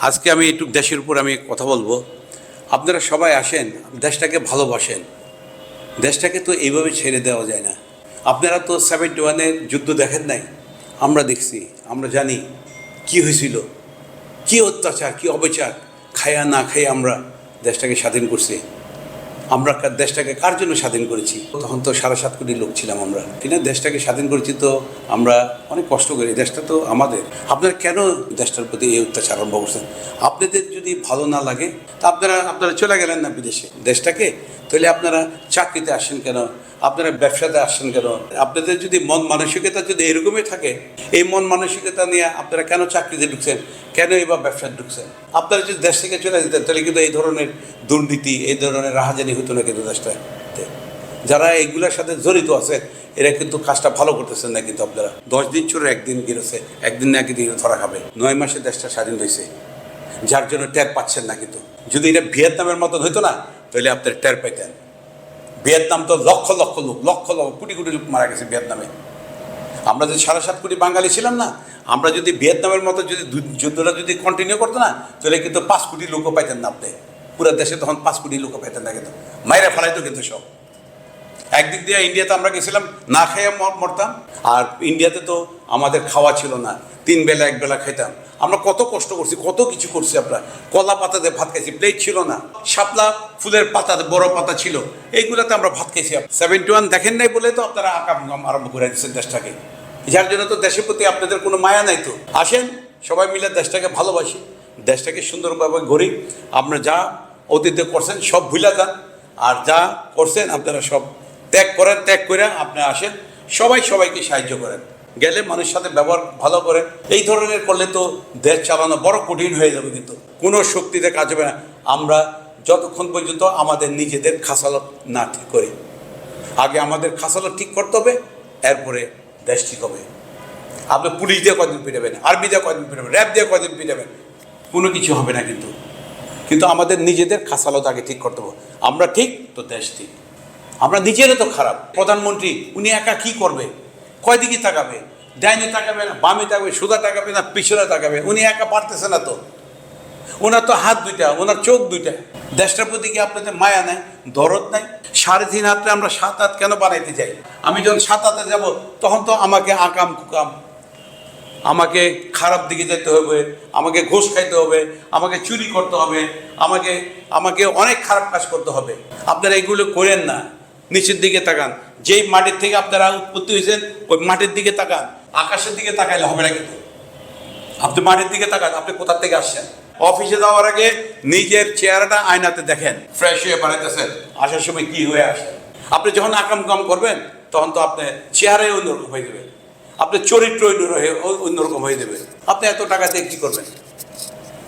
আজকে আমি একটু দেশের উপর আমি কথা বলব। আপনারা সবাই আসেন, দেশটাকে ভালোবাসেন। দেশটাকে তো এইভাবে ছেড়ে দেওয়া যায় না। আপনারা তো সেভেন্টি ওয়ানের যুদ্ধ দেখেন নাই? আমরা দেখছি, আমরা জানি কি হয়েছিল। কি অত্যাচার, কি অবিচার, খায়া না খাইয়া আমরা দেশটাকে স্বাধীন করছি। আমরা দেশটাকে কার জন্য স্বাধীন করেছি? তখন তো সাড়ে সাত কোটি লোক ছিলাম আমরা। ঠিক দেশটাকে স্বাধীন করেছি তো আমরা অনেক কষ্ট করি। দেশটা তো আমাদের। আপনার কেন দেশটার প্রতি এই অত্যাচার আরম্ভ করছেন? আপনাদের যদি ভালো না লাগে, তা আপনারা আপনারা চলে গেলেন না বিদেশে। দেশটাকে তাহলে আপনারা চাকরিতে আসেন কেন? আপনারা ব্যবসাতে আসছেন কেন? আপনাদের যদি মন মানসিকতা যদি এরকমই থাকে, এই মন মানসিকতা নিয়ে আপনারা কেন চাকরিতে ঢুকছেন? কেন এবার ব্যবসায় ঢুকছেন? আপনারা যদি দেশ থেকে চলে যেতেন, তাহলে কিন্তু এই ধরনের দুর্নীতি, এই ধরনের রাহাজানি হতো না কিন্তু দেশটাতে। যারা এইগুলোর সাথে জড়িত আছে এরা কিন্তু কাজটা ভালো করতেছেন না কিন্তু আপনারা। দশ দিন চলে একদিন গিরেছে, একদিন না একদিন ধরা খাবে। নয় মাসে দেশটা স্বাধীন হয়েছে। যার জন্য টের পাচ্ছেন না কিন্তু। যদি এটা ভিয়েতনামের মতন হতো না তাহলে আপনার টের পাইতেন ভিয়েতনাম তো লক্ষ লক্ষ লোক, লক্ষ লক্ষ কোটি কোটি লোক মারা গেছে ভিয়েতনামে। আমরা যদি সাড়ে সাত কোটি বাঙালি ছিলাম না, আমরা যদি ভিয়েতনামের মতো যদি যুদ্ধটা যদি কন্টিনিউ করতো না, তাহলে কিন্তু পাঁচ কোটি লোকও পাইতেন না আপনি। পুরো দেশে তখন পাঁচ কোটি লোকও পাইতেন না কিন্তু। মায়েরা ফেলাইতো কিন্তু সব। একদিক দিয়ে ইন্ডিয়াতে আমরা গেছিলাম, না খেয়ে মরতাম, আর ইন্ডিয়াতে তো আমাদের খাওয়া ছিল না, তিন বেলা, এক বেলা খাইতাম। আমরা কত কষ্ট করছি, কত কিছু করছি আমরা। কলা পাতাতে ভাত খাইছি প্লেট ছিল না। শাপলা ফুলের পাতাতে বড় পাতা ছিল। এইগুলাতে আমরা ভাত খাইছি। সেভেন্টি ওয়ান দেখেন নাই বলে তো আপনারা আকাম আরম্ভ করে দিচ্ছেন দেশটাকে। যার জন্য তো দেশের প্রতি আপনাদের কোনো মায়া নাই তো। আসেন, সবাই মিলে দেশটাকে ভালোবাসি। দেশটাকে সুন্দরভাবে গড়ি। আপনারা যা অতীতে করছেন সব ভুলে যান। আর যা করছেন আপনারা সব ত্যাগ করেন, ত্যাগ করে আপনি আসেন। সবাই সবাইকে সাহায্য করেন। গেলে মানুষের সাথে ব্যবহার ভালো করেন। এই ধরনের করলে তো দেশ চালানো বড় কঠিন হয়ে যাবে কিন্তু। কোনো শক্তিতে কাজ হবে না। আমরা যতক্ষণ পর্যন্ত আমাদের নিজেদের খাসালত না ঠিক করি, আগে আমাদের খাসালত ঠিক করতে হবে, এরপরে দেশ ঠিক হবে। আপনি পুলিশ দিয়ে কদিন পিটাবেন, আর্মি দিয়ে কদিন পিটাবেন, র্যাব দিয়ে কদিন পিটাবেন, কোনো কিছু হবে না কিন্তু। কিন্তু আমাদের নিজেদের খাসালত আগে ঠিক করতে হবে। আমরা ঠিক, তো দেশ ঠিক। আমরা নিজেরও তো খারাপ। প্রধানমন্ত্রী, উনি একা কি করবে? কয় দিকে তাকাবে? ডাইনে তাকাবে না, বামে তাকাবে সুদা তাকাবে না, পিছনে তাকাবে? উনি একা পারতেছে না তো। ওনার তো হাত দুইটা, ওনার চোখ দুইটা। দেশটার প্রতি কি আপনাদের মায়া নাই, দরদ নাই? সাড়ে তিন হাতে আমরা সাত হাত কেন বানাইতে চাই আমি যখন সাত হাতে যাব, তখন তো আমাকে আকাম কুকাম। আমাকে খারাপ দিকে যেতে হবে, আমাকে ঘুষ খাইতে হবে, আমাকে চুরি করতে হবে, আমাকে আমাকে অনেক খারাপ কাজ করতে হবে। আপনারা এগুলো করেন না। নিচের দিকে তাকান। যেই মাটির থেকে আপনারা উৎপত্তি হয়েছেন, ওই মাটির দিকে তাকান। আকাশের দিকে তাকাইলে হবে না কিন্তু। আপনি মাটির দিকে তাকান, আপনি কোথা থেকে আসছেন? অফিসে যাওয়ার আগে নিজের চেহারাটা আয়নাতে দেখেন। ফ্রেশ হয়ে বানাইতেছেন। আসার সময় কি হয়ে আসেন আপনি যখন আকাম কাম করবেন, তখন তো আপনি চেহারাই অন্যরকম হয়ে যাবে। আপনার চরিত্র অন্য অন্যরকম হয়ে যাবে। আপনি এত টাকা দিয়ে কী করবেন?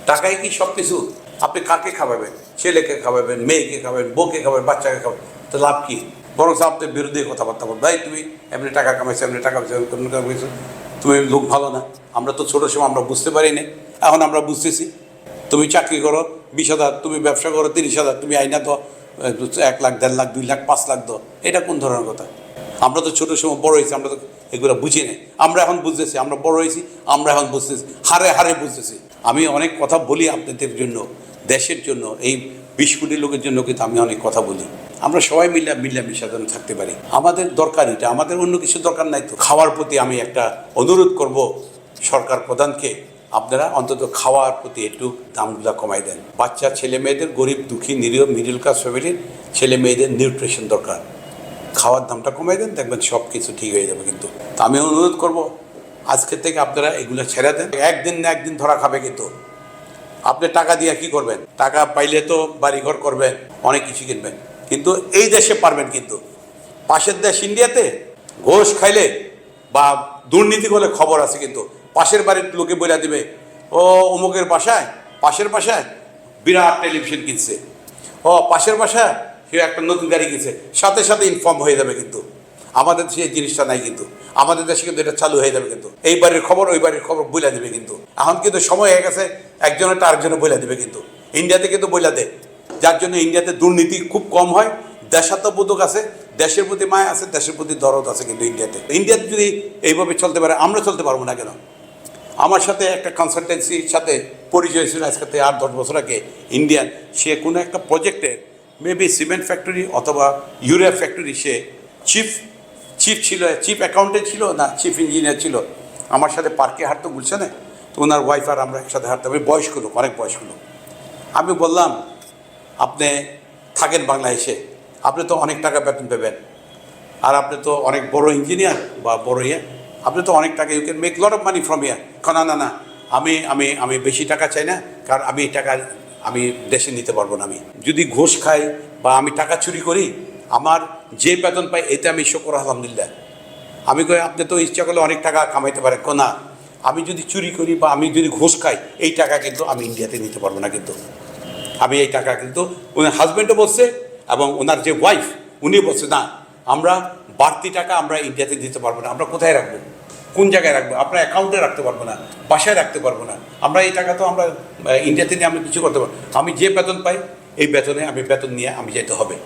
টাকাই কি সব কিছু আপনি কাকে খাওয়াবেন? ছেলেকে খাওয়াবেন, মেয়েকে খাওয়াবেন, বউকে খাওয়াবেন, বাচ্চাকে খাওয়াবেন। তো লাভ কি? বরং আপনার বিরুদ্ধে কথাবার্তা বল ভাই তুমি এমনি টাকা কামাইছো, এমনি টাকা কামাইছো তুমি লোক ভালো না। আমরা তো ছোটো সময় আমরা বুঝতে পারি না এখন আমরা বুঝতেছি। তুমি চাকরি করো, বিশ হাজার, তুমি ব্যবসা করো, তিরিশ হাজার, তুমি আইনা তো এক লাখ, দেড় লাখ, দুই লাখ, পাঁচ লাখ দো এটা কোন ধরনের কথা? আমরা তো ছোটো সময় বড় হয়েছি, আমরা তো এগুলো বুঝি না আমরা এখন বুঝতেছি, আমরা বড় হয়েছি, আমরা এখন বুঝতেছি, হারে হারে বুঝতেছি। আমি অনেক কথা বলি আপনাদের জন্য, দেশের জন্য, এই বিশ কোটি লোকের জন্য কিন্তু আমি অনেক কথা বলি। আমরা সবাই মিলে মিলামিশা যেন থাকতে পারি। আমাদের দরকার এটা, আমাদের অন্য কিছু দরকার নাই তো। খাওয়ার প্রতি আমি একটা অনুরোধ করব সরকার প্রধানকে, আপনারা অন্তত খাওয়ার প্রতি একটু দামগুলো কমাই দেন। বাচ্চা, ছেলে মেয়েদের, গরিব, দুঃখী, নিরীহ মিডিল ক্লাস ফ্যামিলির ছেলে মেয়েদের নিউট্রিশন দরকার। খাওয়ার দামটা কমাই দেন, দেখবেন সব কিছু ঠিক হয়ে যাবে কিন্তু। তা আমি অনুরোধ করব, আজকে থেকে আপনারা এগুলো ছেড়ে দেন। একদিন না একদিন ধরা খাবে কিন্তু। আপনি টাকা দিয়ে কি করবেন? টাকা পাইলে তো বাড়িঘর করবেন, অনেক কিছু কিনবেন। কিন্তু এই দেশে পারবেন কিন্তু। পাশের দেশ ইন্ডিয়াতে ঘোষ খাইলে বা দুর্নীতি করলে খবর আছে কিন্তু। পাশের বাড়ির লোকে বলে দিবে, ও, অমুকের বাসায়, পাশের বাসায় বিরাট টেলিভিশন কিনছে। ও, পাশের বাসায় সে একটা নতুন গাড়ি কিনছে। সাথে সাথে ইনফর্ম হয়ে যাবে কিন্তু। আমাদের দেশে এই জিনিসটা নাই কিন্তু। আমাদের দেশে কিন্তু এটা চালু হয়ে যাবে কিন্তু। এই বাড়ির খবর, ওই বাড়ির খবর বইলা দেবে কিন্তু। এখন কিন্তু সময় হয়ে গেছে একজনেরটা আরেকজনে বইলা দেবে কিন্তু। ইন্ডিয়াতে কিন্তু বইলা দেয় যার জন্য ইন্ডিয়াতে দুর্নীতি খুব কম হয়। দেশাত্মবোধক আছে, দেশের প্রতি মায়া আছে, দেশের প্রতি দরদ আছে কিন্তু ইন্ডিয়াতে। ইন্ডিয়াতে যদি এইভাবে চলতে পারে, আমরা চলতে পারব না কেন? আমার সাথে একটা কনসালটেন্সির সাথে পরিচয় ছিল আজকে থেকে আট, দশ বছর আগে, ইন্ডিয়ান। সে কোনো একটা প্রজেক্টের মেবি সিমেন্ট ফ্যাক্টরি অথবা ইউরিয়া ফ্যাক্টরি সে চিফ চিফ ছিল চিফ অ্যাকাউন্টেন্ট ছিল না চিফ ইঞ্জিনিয়ার ছিল। আমার সাথে পার্কে হাঁটতো গুলশানে তো ওনার ওয়াইফ আর আমরা একসাথে হাঁটতাম আমি বয়স্ক লোক, অনেক বয়স্ক লোক। আমি বললাম আপনি থাকেন বাংলাদেশে, আপনি তো অনেক টাকা বেতন পাবেন। আর আপনি তো অনেক বড় ইঞ্জিনিয়ার বা বড় ইয়ে আপনি তো অনেক টাকা you can make lot of money from year না না না, আমি আমি আমি বেশি টাকা চাই না, কারণ আমি এই টাকা, আমি দেশে নিতে পারব না আমি। যদি ঘুষ খাই বা আমি টাকা চুরি করি, আমার যে বেতন পাই, এতে আমি শকর, আলহামদুলিল্লাহ। আমি কই, আপনি তো ইচ্ছা করলে অনেক টাকা কামাইতে পারেন। না, আমি যদি চুরি করি বা আমি যদি ঘুষ খাই, এই টাকা কিন্তু আমি ইন্ডিয়াতে নিতে পারব না কিন্তু। আমি এই টাকা, কিন্তু ওনার হাজব্যান্ডও বলছে এবং ওনার যে ওয়াইফ উনি বলছে, না, আমরা বাড়তি টাকা আমরা ইন্ডিয়াতে দিতে পারব না। আমরা কোথায় রাখব? কোন জায়গায় রাখব? আপনার অ্যাকাউন্টে রাখতে পারব না, বাসায় রাখতে পারব না। আমরা এই টাকা তো আমরা ইন্ডিয়াতে নিয়ে আমি কিছু করতে পারব। আমি যে বেতন পাই, এই বেতনে আমি বেতন নিয়ে আমি যেতে হবে।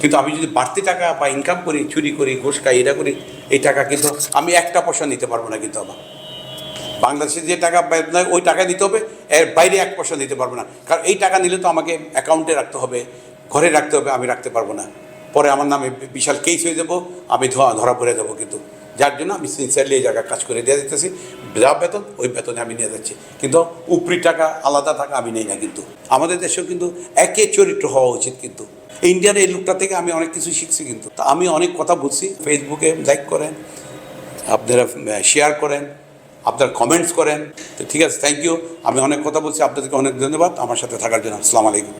কিন্তু আমি যদি বাড়তি টাকা বা ইনকাম করি, চুরি করি, ঘুষ খাই, এটা করি, এই টাকা কিন্তু আমি একটা পয়সা নিতে পারব না কিন্তু আমার। বাংলাদেশে যে টাকা ওই টাকা দিতে হবে, এর বাইরে এক পয়সা দিতে পারব না। কারণ এই টাকা নিলে তো আমাকে অ্যাকাউন্টে রাখতে হবে, ঘরে রাখতে হবে, আমি রাখতে পারব না। পরে আমার নামে বিশাল কেস হয়ে যাব, আমি ধোয়া, ধরা পড়ে যাব কিন্তু। যার জন্য আমি সিনসিয়ারলি এই জায়গায় কাজ করে দিয়ে দিতেছি যা বেতন, ওই বেতনে আমি নিয়ে যাচ্ছি। কিন্তু উপরি টাকা, আলাদা টাকা আমি নেই না কিন্তু। আমাদের দেশেও কিন্তু একে চরিত্র হওয়া উচিত কিন্তু। ইন্ডিয়ার এই লোকটা থেকে আমি অনেক কিছু শিখছি কিন্তু। তা আমি অনেক কথা বুঝছি ফেসবুকে লাইক করেন, আপনারা শেয়ার করেন। আপনারা কমেন্টস করেন। তো ঠিক আছে থ্যাংক ইউ আমি অনেক কথা বলছি, আপনাদেরকে অনেক ধন্যবাদ। আমার সাথে থাকার জন্য, আসসালামু আলাইকুম।